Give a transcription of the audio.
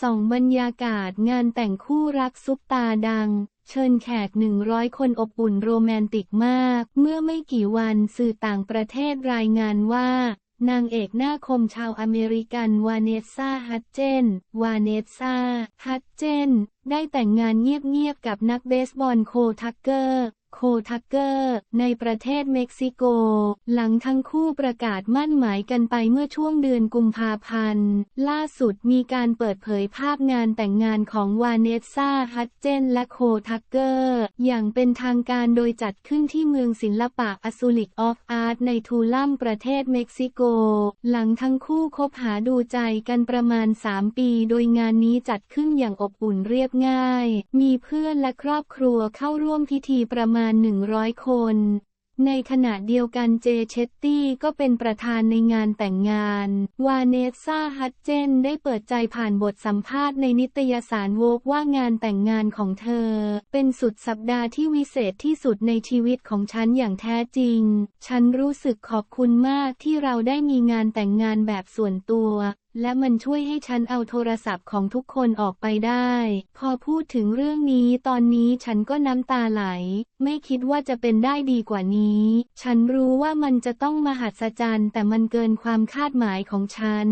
ส่องบรรยากาศงานแต่งคู่รักซุปตาดัง เชิญแขก 100 คนอบอุ่นโรแมนติกมาก เมื่อไม่กี่วันสื่อต่างประเทศรายงานว่า นางเอกหน้าคมชาวอเมริกันวาเนสซาฮัตเจน วาเนสซาฮัตเจน ได้แต่งงานเงียบๆกับนักเบสบอลโคทักเกอร์ โคทักเกอร์ ในประเทศเม็กซิโก หลังทั้งคู่ประกาศมั่นหมายกันไปเมื่อช่วงเดือนกุมภาพันธ์ ล่าสุดมีการเปิดเผยภาพงานแต่งงานของวาเนสซาฮัตเจนและโคทักเกอร์ อย่างเป็นทางการโดยจัดขึ้นที่เมืองศิลปะอซูลิกออฟอาร์ตในทูลัมประเทศเม็กซิโก หลังทั้งคู่คบหาดูใจกันประมาณ 3 ปี โดยงานนี้จัดขึ้นอย่างอบอุ่นเรียบง่าย มีเพื่อนและครอบครัวเข้าร่วมพิธีประมาณ 100 คน ในขณะเดียวกันเจเชตตี้ก็เป็นประธานในงานแต่งงาน วาเนสซาฮัตเจนได้เปิดใจผ่านบทสัมภาษณ์ในนิตยสารโวกว่างานแต่งงานของเธอ เป็นสุดสัปดาห์ที่วิเศษที่สุดในชีวิตของฉันอย่างแท้จริง ฉันรู้สึกขอบคุณมากที่เราได้มีงานแต่งงานแบบส่วนตัวและมันช่วยให้ฉันเอาโทรศัพท์ของทุกคนออกไปได้ พอพูดถึงเรื่องนี้ตอนนี้ฉันก็น้ำตาไหล ไม่คิดว่าจะเป็นได้ดีกว่านี้ ฉันรู้ว่ามันจะต้องมหัศจรรย์แต่มันเกินความคาดหมายของฉัน